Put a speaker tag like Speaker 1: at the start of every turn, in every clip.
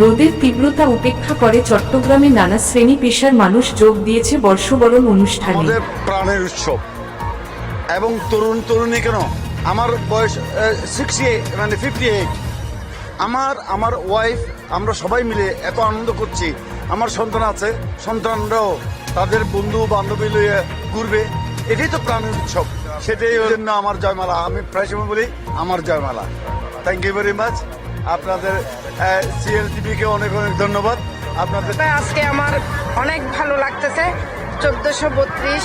Speaker 1: রোদের তীব্রতা উপেক্ষা করে চট্টগ্রামে নানা শ্রেণি পেশার মানুষ যোগ দিয়েছে বর্ষবরণ অনুষ্ঠানে।
Speaker 2: আমাদের প্রাণের উৎসব। এবং তরুণ তরুণী কেন? আমার বয়স সিক্সটি মানে ফিফটি এইট আমার আমার ওয়াইফ আমরা সবাই মিলে এত আনন্দ করছি। আমার সন্তান আছে সন্তানরাও তাদের বন্ধু বান্ধবী লইয়ে ঘুরবে। এটাই তো প্রাণের উৎসব। সেটাই ওই জন্য আমার জয়মালা। আমি প্রায় সময় বলি আমার Joymala. Thank you very much আপনাদের সিএল টিভিকে অনেক অনেক ধন্যবাদ। আপনাদের
Speaker 3: আজকে আমার অনেক ভালো লাগতেছে। চোদ্দশো বত্রিশ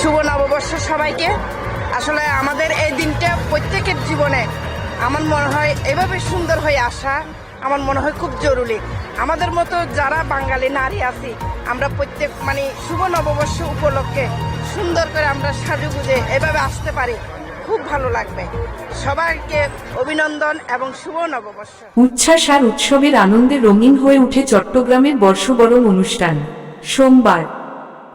Speaker 3: শুভ নববর্ষ সবাইকে। আসলে আমাদের এই দিনটা প্রত্যেকের জীবনে আমার মনে হয় এভাবে সুন্দর হয়ে আসা আমার মনে হয় খুব জরুরি। আমাদের মতো যারা বাঙালি নারী আছি, আমরা প্রত্যেক মানে শুভ নববর্ষ উপলক্ষে সুন্দর করে আমরা সাজু সাজুগুজে এভাবে আসতে পারি। খুব ভালো লাগবে। সবাইকে অভিনন্দন এবং শুভ নববর্ষ।
Speaker 1: উচ্ছ্বাস আর উৎসবের আনন্দে রঙিন হয়ে উঠে চট্টগ্রামের বর্ষবরণ অনুষ্ঠান। সোমবার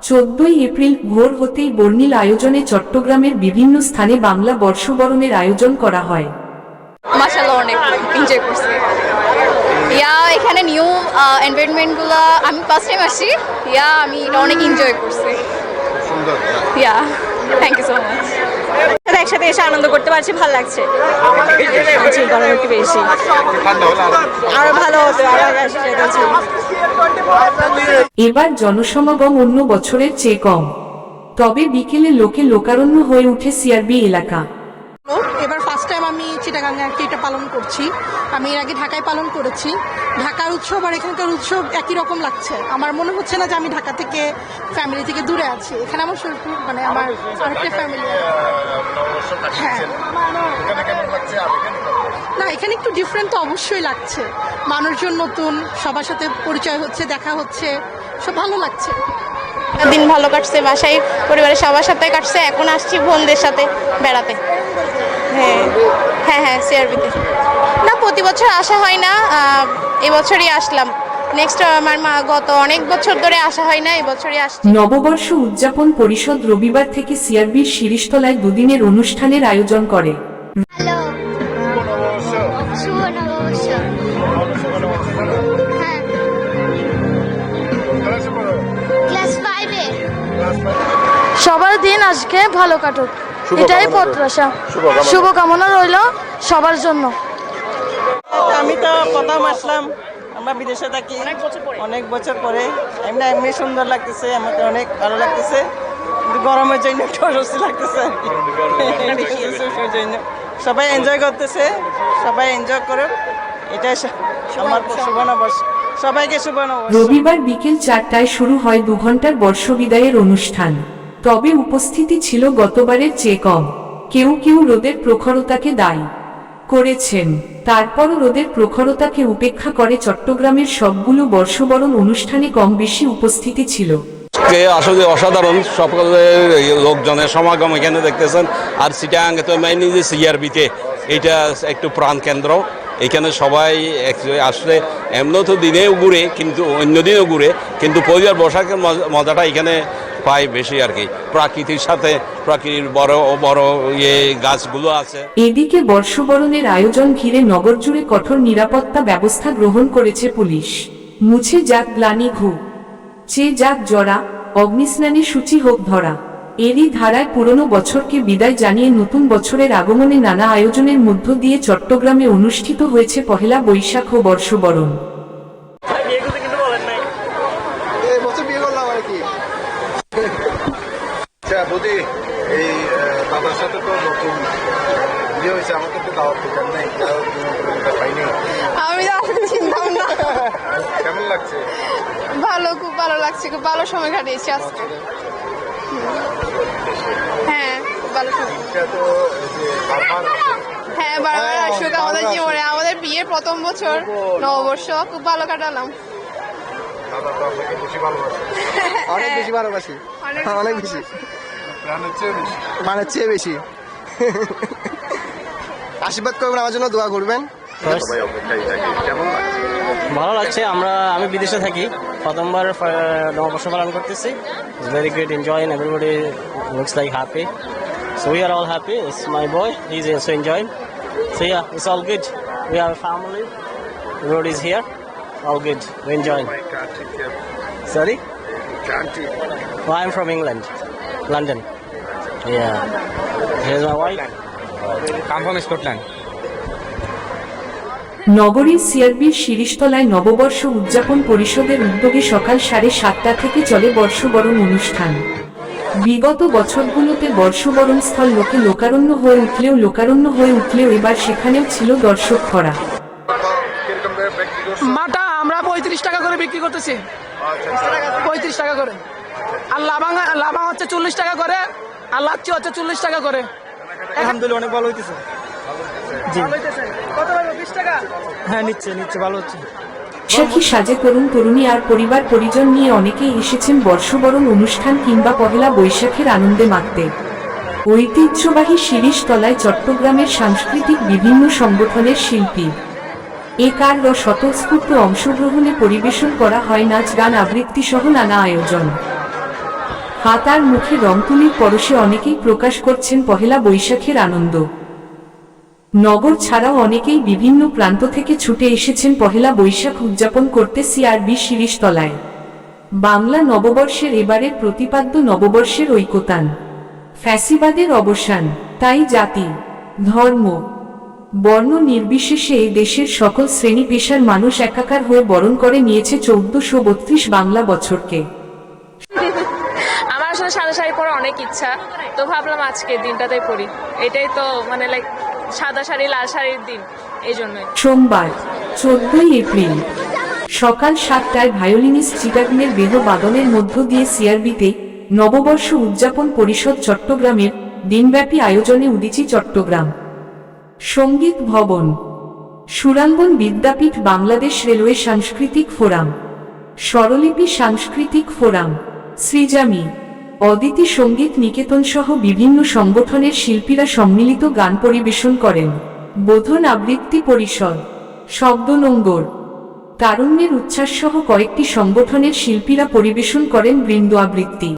Speaker 1: চোদ্দই এপ্রিল ভোর হতেই বর্ণিল আয়োজনে চট্টগ্রামের বিভিন্ন স্থানে বাংলা বর্ষবরণের আয়োজন করা হয়।
Speaker 4: মাসাল্লাহ অনেক এনজয় করছি। ইয়া এখানে নিউ এনভায়রনমেন্টগুলো আমি ফার্স্ট টাইম আসছি ইয়া আমি এটা অনেক এনজয় করছি। Yeah thank you so much
Speaker 5: একসাথে এসে আনন্দ করতে পারছি ভালো লাগছে। জি, গরম একটু বেশি। আরও ভালো হতো
Speaker 1: এবার জনসমাগম অন্য বছরের চেয়ে কম। তবে বিকেলে লোকে লোকারণ্য হয়ে উঠে সিআরবি এলাকা।
Speaker 6: এবার ফার্স্ট চিটাগাঙ্গে আর কি এটা পালন করছি। আমি এর আগে ঢাকায় পালন করেছি। ঢাকার উৎসব আর এখানকার উৎসব একই রকম লাগছে। আমার মনে হচ্ছে না যে আমি ঢাকা থেকে ফ্যামিলি থেকে দূরে আছি। এখানে আমার শরীর মানে আমার আরেকটা ফ্যামিলি হ্যাঁ। না এখানে একটু ডিফারেন্ট তো অবশ্যই লাগছে। মানুষজন নতুন সবার সাথে পরিচয় হচ্ছে দেখা হচ্ছে। সব ভালো লাগছে।
Speaker 7: দিন ভালো কাটছে বাসায় পরিবারের সবার সাথে কাটছে। এখন আসছি বোনদের সাথে বেড়াতে। হ্যাঁ। হ্যাঁ হ্যাঁ সিআরবিতে না প্রতি বছর আসা হয় না এবছরই আসলাম। নেক্সট আমার মা গত অনেক বছর ধরে আসা হয় না এবছরই আসছি।
Speaker 1: নববর্ষ উদযাপন পরিষদ রবিবার থেকে সিআরবির শিরিষতলায় দুদিনের অনুষ্ঠানের আয়োজন করে।
Speaker 8: হ্যালো। শুভ নববর্ষ। হ্যাঁ। ক্লাস
Speaker 9: সবার দিন আজকে ভালো কাটুক। এটাই প্রত্যাশা। শুভকামনা। রইল সবার জন্য।
Speaker 5: আমি তো প্রথম আসলাম আমরা বিদেশে থাকি। অনেক বছর পরে। এমনি এমনি সুন্দর লাগতেছে আমাকে অনেক ভালো লাগতেছে। কিন্তু গরমের জন্য একটু অস্বস্তি লাগতেছে সবাই এনজয় করতেছে সবাই এনজয় করুক। এটাই আমার শুভ নববর্ষ সবাইকে শুভ নববর্ষ
Speaker 1: রবিবার বিকেল চারটায় শুরু হয় দু ঘণ্টার বর্ষবিদায়ের অনুষ্ঠান। তবে উপস্থিতি ছিল গতবারের চেয়ে কম। কেউ কেউ রোদের প্রখরতাকে দায়ী করেছেন। তারপরও রোদের প্রখরতাকে উপেক্ষা করে চট্টগ্রামের সবগুলো বর্ষবরণ অনুষ্ঠানে কম বেশি উপস্থিতি ছিল।
Speaker 10: আসলে অসাধারণ সকলের লোকজনের সমাগম এখানে দেখতেছেন। আর সিটাং তো মেইনলি যে সিআরবিতে এটা একটু প্রাণ কেন্দ্র। এখানে সবাই আসলে এমনও তো দিনেও ঘুরে, কিন্তু অন্য দিনেও ঘুরে, কিন্তু পরিবার বসাকের মজা- মজাটা এখানে পাই বেশি আর কি। প্রাকৃতির সাথে, প্রাকৃতির বড় বড় ইয়ে গাছগুলো আছে।
Speaker 1: এদিকে বর্ষবরণের আয়োজন ঘিরে নগর জুড়ে কঠোর নিরাপত্তা ব্যবস্থা গ্রহণ করেছে পুলিশ। মুছে যাক গ্লানি ঘু, চে যাক জরা, অগ্নিস্নানে সূচি হোক ধরা। এরই ধারায় পুরনো বছরকে বিদায় জানিয়ে নতুন বছরের আগমনে নানা আয়োজনের মধ্য দিয়ে চট্টগ্রামে অনুষ্ঠিত হয়েছে পহেলা বৈশাখ ও বর্ষবরণ
Speaker 2: এই বছর বিয়ে করলাম আর কি আচ্ছা বৌদি এই আহ, দাদার সাথে তো নতুন বিয়ে হয়েছে আমাকে তো দাওয়াত দিতেন নাই পাইনি।
Speaker 7: আমি আসলে চিন্তাম না।
Speaker 2: কেমন লাগছে?
Speaker 7: ভালো খুব ভালো লাগছে খুব ভালো সময় কাটিয়েছি আজকে। হ্যাঁ ভালো সময়।
Speaker 2: এটা তো এই যে বারবার
Speaker 7: হ্যাঁ বারবার
Speaker 2: হ্যাঁ,
Speaker 7: আসুক আমাদের জীবনে। আমাদের বিয়ের প্রথম বছর নববর্ষ খুব ভালো কাটালাম।
Speaker 11: অনেক বেশি ভালোবাসি।
Speaker 7: অনেক
Speaker 11: বেশি।
Speaker 2: চেয়ে বেশি।
Speaker 11: মানে চেয়ে বেশি। আশীর্বাদ করবেন আমার জন্য দোয়া করবেন।
Speaker 2: সবাই অপেক্ষায় থাকে কেমন লাগছে?
Speaker 5: ভালো লাগছে আমরা আমি বিদেশে থাকি। প্রথমবার নববর্ষ পালন করতেছি। Very great enjoy everybody looks like happy so we are all happy it's my boy he is also enjoying so yeah it's all good we are family road is here All good. We're enjoying. Sorry Well, I'm from England London. Yeah. Here's my wife.
Speaker 11: Come from Scotland.
Speaker 1: নগরীর সিআরবির শিরিষতলায় নববর্ষ উদযাপন পরিষদের উদ্যোগে সকাল সাড়ে সাতটা থেকে চলে বর্ষবরণ অনুষ্ঠান বিগত বছরগুলোতে বর্ষবরণ স্থল লোকে লোকারণ্য হয়ে উঠলেও লোকারণ্য হয়ে উঠলেও এবার সেখানেও ছিল দর্শক খরা
Speaker 6: মাটা আমরা পঁয়ত্রিশ টাকা করে বিক্রি করতেছি পঁয়ত্রিশ টাকা করে আর লাভাং লাভাং হচ্ছে চল্লিশ টাকা করে আর লাচ্ছি হচ্ছে চল্লিশ টাকা করে।
Speaker 5: আলহামদুলিল্লাহ অনেক ভালো হইতেছে। জি।
Speaker 6: কত বিশ টাকা?
Speaker 5: হ্যাঁ নিচ্ছে নিচ্ছে ভালো হচ্ছে।
Speaker 1: সাজে তরুণ তরুণী আর পরিবার পরিজন নিয়ে অনেকেই এসেছেন বর্ষবরণ অনুষ্ঠান কিংবা পহেলা বৈশাখের আনন্দে মাততে ঐতিহ্যবাহী শিরিষ তলায় চট্টগ্রামের সাংস্কৃতিক বিভিন্ন সংগঠনের শিল্পী। এ কার ও স্বতঃস্ফূর্ত অংশগ্রহণে পরিবেশন করা হয় নাচ গান আবৃত্তি সহ নানা আয়োজন। হাতার মুখে রংতুলির পরশে অনেকেই প্রকাশ করছেন পহেলা বৈশাখের আনন্দ। নগর ছাড়াও অনেকেই বিভিন্ন প্রান্ত থেকে ছুটে এসেছেন পহেলা বৈশাখ উদযাপন করতে সিআরবি শিরিষতলায় বাংলা নববর্ষের এবারের প্রতিপাদ্য নববর্ষের ঐকতান। ফ্যাসিবাদের অবসান, তাই জাতি, ধর্ম, বর্ণ নির্বিশেষে এই দেশের সকল শ্রেণি পেশার মানুষ একাকার হয়ে বরণ করে নিয়েছে চৌদ্দশো বত্রিশ বাংলা বছরকে।
Speaker 12: আসলে সাদা শাড়ি পরা অনেক ইচ্ছা। তো ভাবলাম আজকে দিনটাতেই পরি এটাই তো মানে লাইক সাদা শাড়ি, লাল শাড়ির দিন, এই জন্যই।
Speaker 1: সোমবার, চোদ্দই এপ্রিল। সকাল সাতটায় ভায়োলিনিস্ট চিটাগনের বেহ বাদনের মধ্য দিয়ে সিআরবিতে নববর্ষ উদযাপন পরিষদ চট্টগ্রামের দিনব্যাপী আয়োজনে Udichi Chattogram. Sangeet Bhaban, Surangan Bidyapith Bangladesh railway Sanskritik forum, Swaralipi Sanskritik forum সৃজামি Aditi সংগীত নিকেতন সহ বিভিন্ন সংগঠনের শিল্পীরা সম্মিলিত গান পরিবেশন করেন। বোধন আবৃত্তি পরিষদ। শব্দ নঙ্গর। তারুণ্যের উচ্ছ্বাস সহ কয়েকটি সংগঠনের শিল্পীরা পরিবেশন করেন বৃন্দ আবৃত্তি।